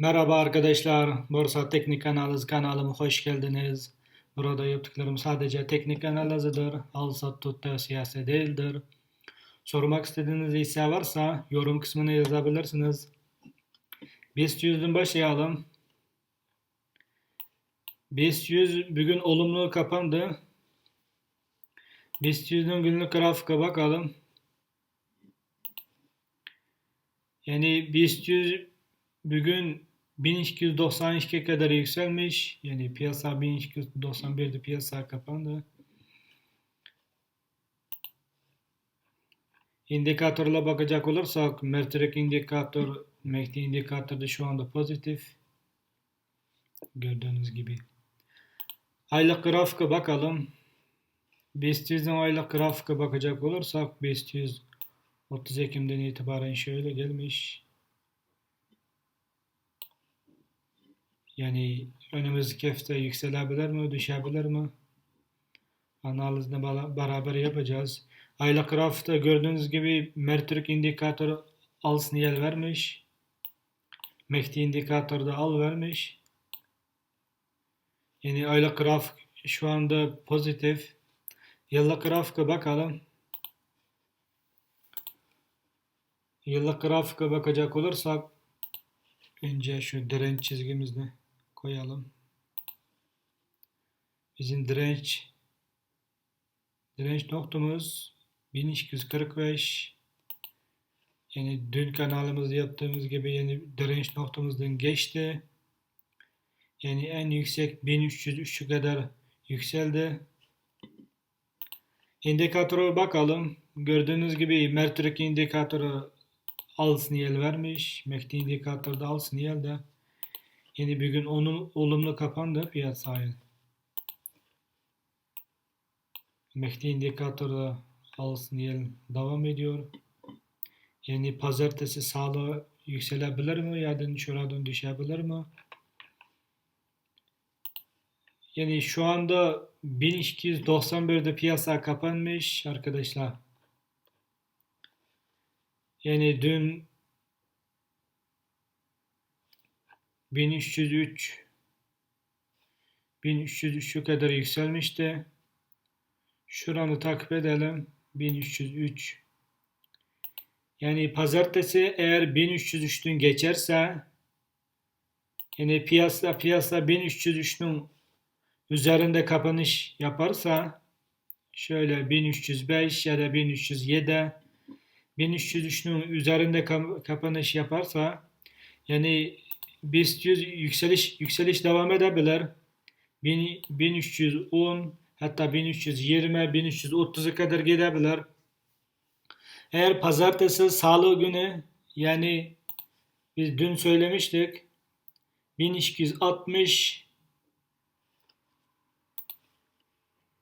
Merhaba arkadaşlar, Borsa Teknik Analiz kanalıma hoş geldiniz. Burada yaptıklarım sadece teknik analizidir, al sat tut tavsiyesi değildir. Sormak istediğiniz ise varsa yorum kısmına yazabilirsiniz. BIST 100'den başlayalım. BIST 100 bugün olumlu kapandı. BIST 100'ün günlük grafika bakalım. Yani BIST 100 bugün 1292 kadar yükselmiş. Yani piyasa 1291'de piyasa kapandı. İndikatörle bakacak olursak Mertrek indikatör, MACD indikatörü şu anda pozitif. Gördüğünüz gibi. Aylık grafika bakalım. BIST 100'den aylık grafika bakacak olursak BIST 100 30 Ekim'den itibaren şöyle gelmiş. Yani önümüzdeki hafta yükselebilir mi, düşebilir mi? Analizini beraber yapacağız. Aylık grafikte gördüğünüz gibi Mertürk indikatörü al sinyal vermiş. MACD indikatörü de al vermiş. Yani aylık grafik şu anda pozitif. Yıllık grafika bakalım. Yıllık grafika bakacak olursak önce şu direnç çizgimizde koyalım. Bizim direnç direnç noktamız 1245 yani dün kanalımızda yaptığımız gibi yani direnç noktamızdan geçti. Yani en yüksek 1303 kadar yükseldi. İndikatöre bakalım. Gördüğünüz gibi Mertürk indikatörü al sinyal vermiş. MACD indikatörü de al sinyal de Yeni bir gün onun olumlu kapandı piyasayı. MACD indikatörü al sinyal devam ediyor. Yani pazartesi sağlığı yükselebilir mi da şuradan düşebilir mi? Yani şu anda 1291'de piyasa kapanmış arkadaşlar. Yani dün 1303 1303'e kadar yükselmişti. Şuranı takip edelim. 1303 yani pazartesi eğer 1303'ün geçerse yani piyasa piyasa 1303'ün üzerinde kapanış yaparsa şöyle 1305 ya da 1307 1303'ün üzerinde kapanış yaparsa yani BIST 100 yükseliş yükseliş devam edebilir. 1310 hatta 1320 1330'a kadar gidebilir. Eğer pazartesi salı günü yani biz dün söylemiştik 1260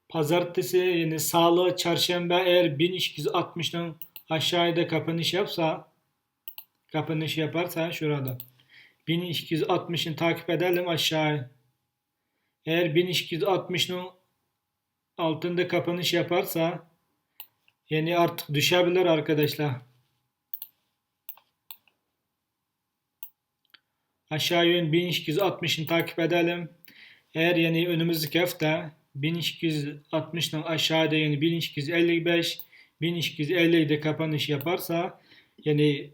pazartesi yani salı çarşamba eğer 1260'dan aşağıda kapanış yapsa kapanış yaparsa şurada 1260'ını takip edelim aşağı. Eğer 1260'ın altında kapanış yaparsa yani artık düşebilir arkadaşlar. Aşağı yön 1260'ını takip edelim. Eğer yani önümüzdeki hafta 1260'dan aşağıda yani 1255 1250'de kapanış yaparsa yani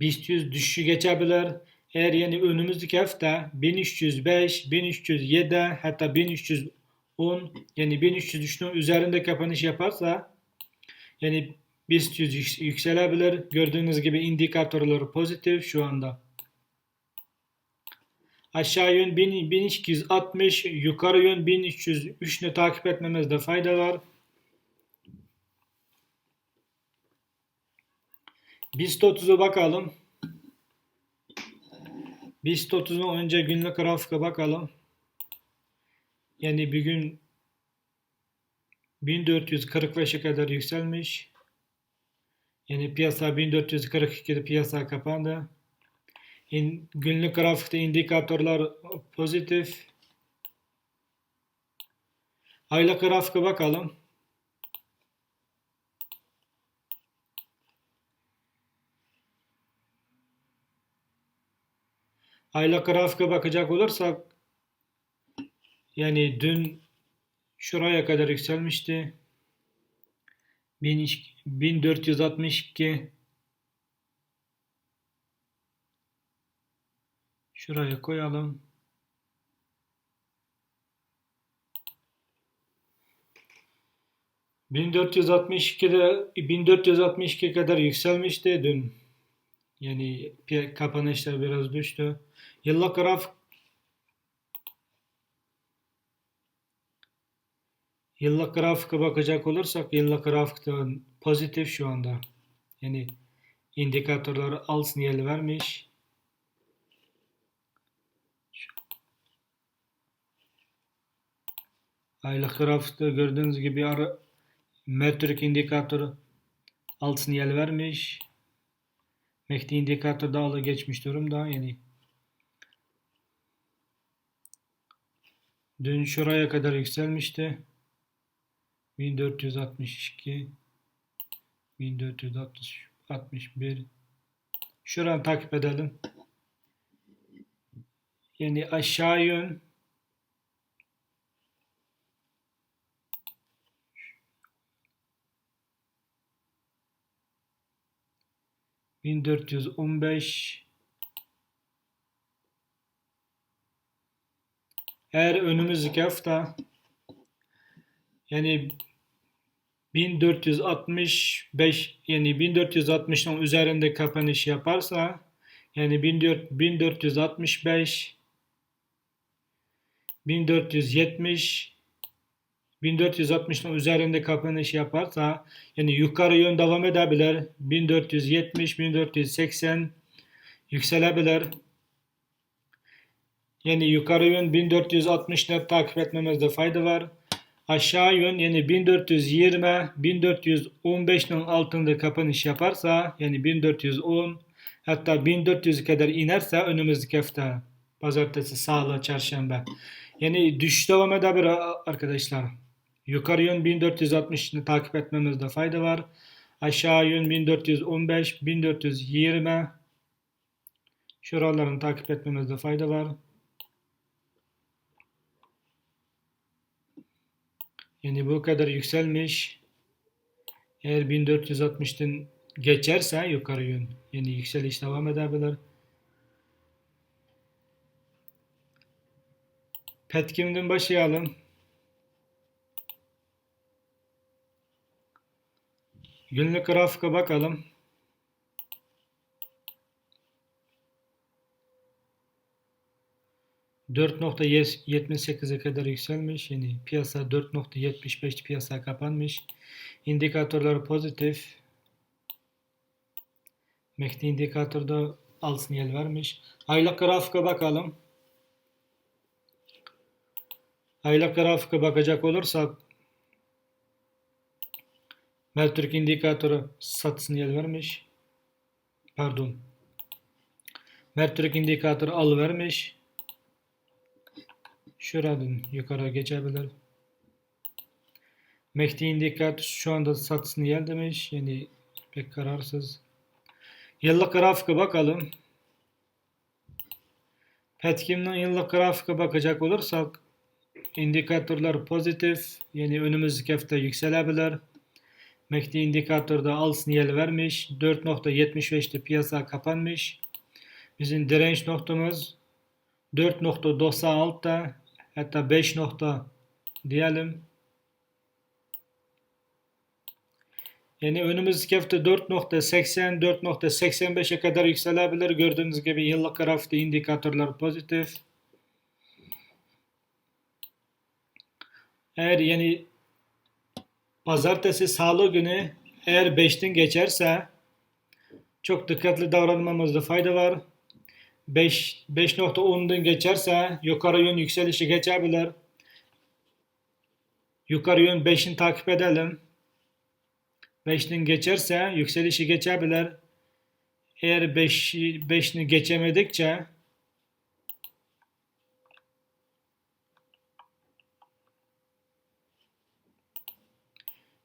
BIST 100 düşüşü geçebilir. Eğer yani önümüzdeki hafta 1305, 1307 hatta 1310 yani 1303'ün üzerinde kapanış yaparsa yani BIST 100 yükselebilir. Gördüğünüz gibi indikatörleri pozitif şu anda. Aşağı yön 1260, yukarı yön 1303'ünü takip etmemizde fayda var. BIST 30'a bakalım. BIST 30'un önce günlük grafika bakalım. Yani bir gün 1445'e kadar yükselmiş. Yani piyasa 1442'de piyasa kapandı. İn, günlük grafikte indikatörler pozitif. Aylık grafika bakalım. Aylık grafika bakacak olursak yani dün şuraya kadar yükselmişti. 1462 Şuraya koyalım. ...1462'de 1462 kadar yükselmişti dün. Yani kapanışlar biraz düştü. Yıllık graf Yıllık grafika bakacak olursak yıllık grafikte pozitif şu anda. Yani indikatörler al sinyali vermiş. Aylık grafikte gördüğünüz gibi ara, metrik indikatörü al sinyal vermiş. MACD indikatör dağılı geçmiş durumda. Yani dün şuraya kadar yükselmişti. 1462 1461 Şuradan takip edelim. Yani aşağı yön 1415 Eğer önümüzdeki hafta yani 1465 yani 1460'ın üzerinde kapanış yaparsa yani 1465 1470 1460'ın üzerinde kapanış yaparsa yani yukarı yön devam edebilir. 1470 1480 yükselebilir. Yani yukarı yön 1460'ları takip etmemizde fayda var. Aşağı yön yani 1420 1415'in altında kapanış yaparsa yani 1410 hatta 1400 kadar inerse önümüzdeki hafta pazartesi, salı, çarşamba. Yani düşüş devam edebilir arkadaşlar. Yukarı yön 1460'ını takip etmemizde fayda var. Aşağı yön 1415, 1420 şuralarını takip etmemizde fayda var. Yani bu kadar yükselmiş. Eğer 1460'tan geçerse yukarı yön yani yükseliş devam edebilir. Petkim'den başlayalım. Günlük grafika bakalım. %4.78'e kadar yükselmiş. Yani piyasa 4.75 piyasa kapanmış. İndikatörler pozitif. MACD indikatörde al sinyal vermiş. Aylık grafika bakalım. Aylık grafika bakacak olursak Meltürk indikatörü sat sinyal vermiş. Pardon. Mertürk indikatörü al vermiş. Şuradan yukarı geçebilir. Mehdi indikatör şu anda sat sinyal demiş. Yani pek kararsız. Yıllık grafika bakalım. Petkim'den yıllık grafika bakacak olursak indikatörler pozitif. Yani önümüzdeki hafta yükselebilir. MACD indikatörde al sinyal vermiş. 4.75'te piyasa kapanmış. Bizim direnç noktamız 4.96'da hatta 5 nokta diyelim. Yani önümüzdeki hafta 4.80 4.85'e kadar yükselebilir. Gördüğünüz gibi yıllık grafikte indikatörler pozitif. Eğer yani pazartesi salı günü eğer 5'ten geçerse çok dikkatli davranmamızda fayda var. 5 5.10'dan geçerse yukarı yön yükselişi geçebilir. Yukarı yön 5'in takip edelim. 5'ten geçerse yükselişi geçebilir. Eğer 5 5'ini geçemedikçe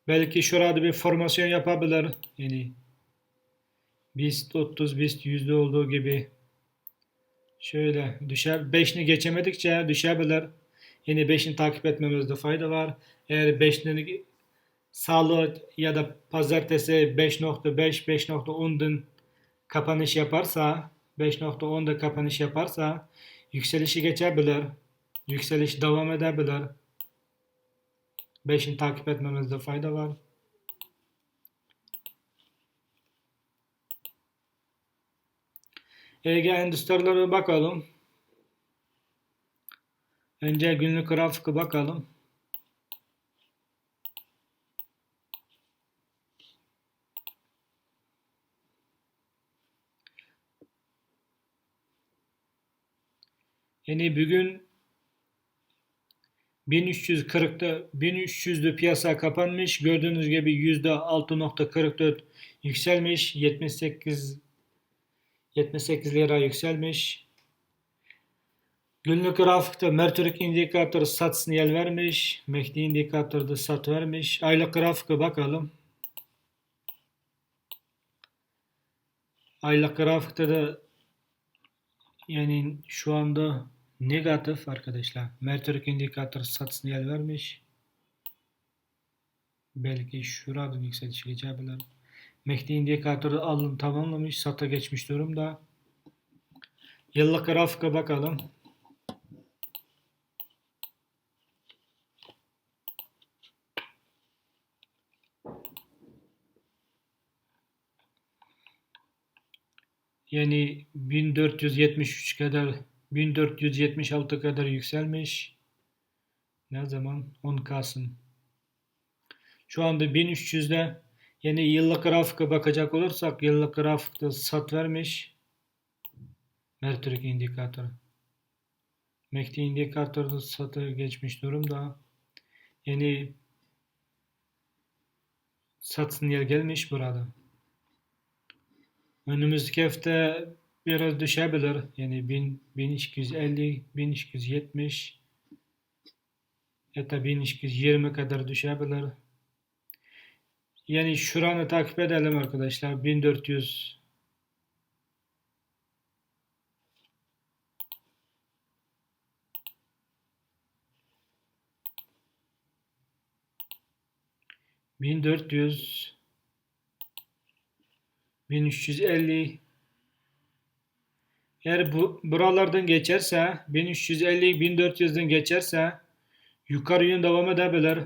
Belki şurada bir formasyon yapabilir. Yani BIST 30, BIST yüzde olduğu gibi Şöyle düşer. 5'ini geçemedikçe düşebilir. Yine 5'ini takip etmemizde fayda var. Eğer 5'ini salı ya da pazartesi 5.5 5.10'dan kapanış yaparsa 5.10'da kapanış yaparsa yükselişi geçebilir. Yükseliş devam edebilir. 5'ini takip etmemizde fayda var. Ege endüstrilere bakalım. Önce günlük grafik bakalım. Yani bugün 1340'da 1300'lü piyasa kapanmış. Gördüğünüz gibi %6.44 yükselmiş. 78 78 lira yükselmiş. Günlük grafikte Mertürk indikatörü sat sinyal vermiş. MACD indikatörü de sat vermiş. Aylık grafike bakalım. Aylık grafikte de yani şu anda negatif arkadaşlar. Mertürk indikatörü sat sinyal vermiş. Belki şuradan yükseliş geçebilir. MACD indikatörü alım tamamlamış. Sata geçmiş durumda. Yıllık grafika bakalım. Yani 1473 kadar 1476 kadar yükselmiş. Ne zaman? 10 Kasım. Şu anda 1300'de yani yıllık grafika bakacak olursak yıllık grafikte sat vermiş. Mertürk indikatörü. MACD indikatörde satı geçmiş durumda. Yani sat sinyal gelmiş burada. Önümüzdeki hafta biraz düşebilir. Yani 1000, 1250, 1270 hatta 1220 kadar düşebilir. Yani şuranı takip edelim arkadaşlar. 1400 1400 1350 eğer bu buralardan geçerse 1350 1400'den geçerse yukarı yön devam edebilir.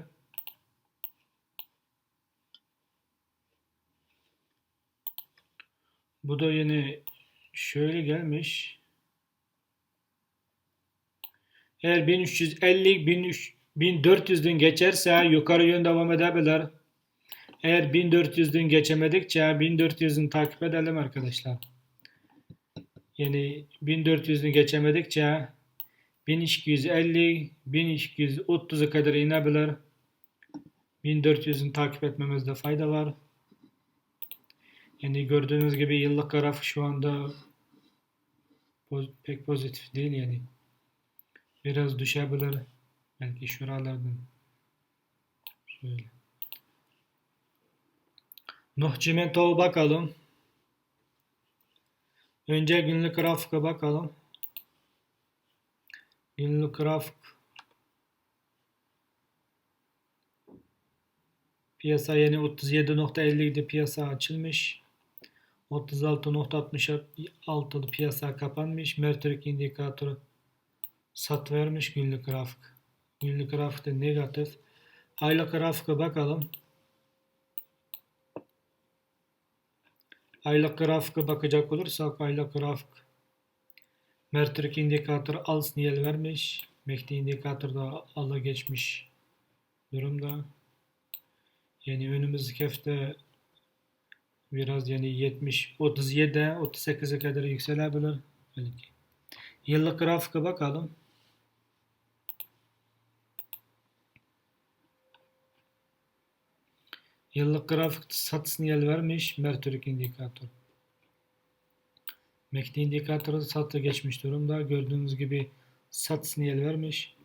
Bu da yine şöyle gelmiş. Eğer 1350 1400'den geçerse yukarı yön devam edebilir. Eğer 1400'den geçemedikçe 1400'ün takip edelim arkadaşlar. Yani 1400'ünü geçemedikçe 1250 1230'a kadar inebilir. 1400'ün takip etmemizde fayda var. Yani gördüğünüz gibi yıllık grafik şu anda pek pozitif değil yani. Biraz düşebilir. Belki şuralardan. Şöyle. Nuh Cimento'ya bakalım. Önce günlük grafika bakalım. Günlük grafik Piyasa yeni 37.50'de piyasa açılmış. 36.66'lı piyasa kapanmış. Mertürk indikatörü sat vermiş günlük grafik. Günlük grafikte negatif. Aylık grafika bakalım. Aylık grafika bakacak olursak aylık grafik Mertürk indikatörü al sinyal vermiş. MACD indikatörü da ala geçmiş durumda. Yani önümüzdeki hafta biraz yani 70, 37, 38'e kadar yükselebilir. Belki. Yıllık grafika bakalım. Yıllık grafik sat sinyal vermiş Mertürk indikatör. MACD indikatörü satı geçmiş durumda. Gördüğünüz gibi sat sinyal vermiş.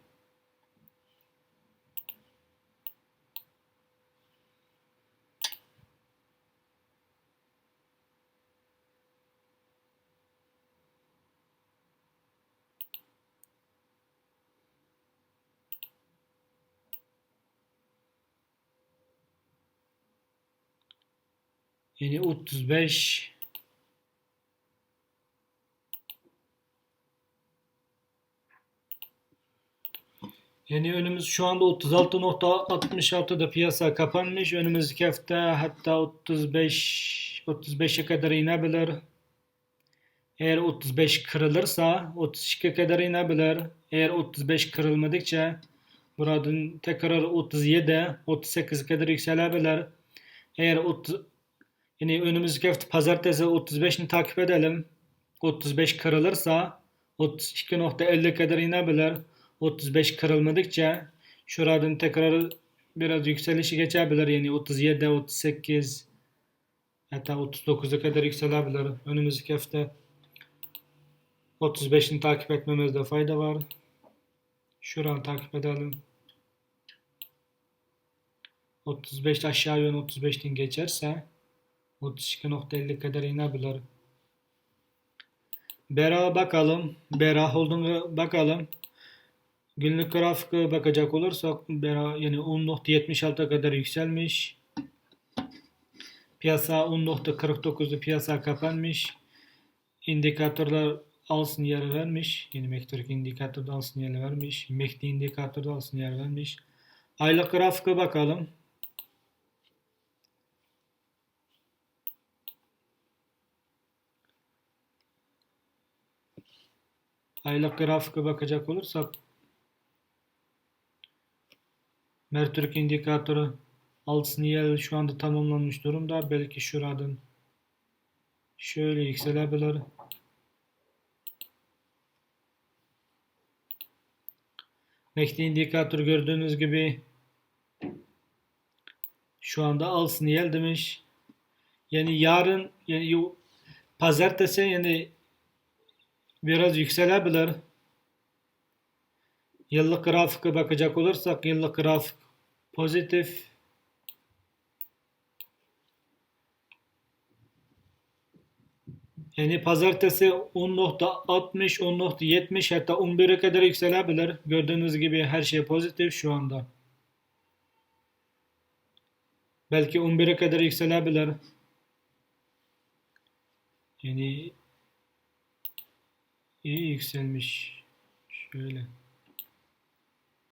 Yani 35 Yani önümüz şu anda 36.66'da piyasa kapanmış. Önümüzdeki hafta hatta 35 35'e kadar inebilir. Eğer 35 kırılırsa 32'ye kadar inebilir. Eğer 35 kırılmadıkça buradan tekrar 37 38 kadar yükselebilir. Eğer 30 yani önümüzdeki hafta pazartesi 35'ini takip edelim. 35 kırılırsa 32.50 kadar inebilir. 35 kırılmadıkça şuradan tekrar biraz yükselişi geçebilir. Yani 37, 38 hatta 39'a kadar yükselebilir. Önümüzdeki hafta 35'ini takip etmemizde fayda var. Şuranı takip edelim. 35 aşağı yön 35'ten geçerse 32.50 kadar inebilir. Bera bakalım. Bera holding'e bakalım. Günlük grafika bakacak olursak bera yani 10.76'a kadar yükselmiş. Piyasa 10.49'da piyasa kapanmış. İndikatörler alsın yer vermiş. Yani MACD indikatörde alsın yer vermiş. MACD indikatörde alsın yer vermiş. Aylık grafika bakalım. Aylık grafika bakacak olursak Mertürk indikatörü alt sinyal şu anda tamamlanmış durumda. Belki şuradan şöyle yükselebilir. MACD indikatörü gördüğünüz gibi şu anda al sinyal demiş. Yani yarın yani pazartesi yani biraz yükselebilir. Yıllık grafika bakacak olursak yıllık grafik pozitif. Yani pazartesi 10.60, 10.70 hatta 11'e kadar yükselebilir. Gördüğünüz gibi her şey pozitif şu anda. Belki 11'e kadar yükselebilir. Yani iyi yükselmiş. Şöyle.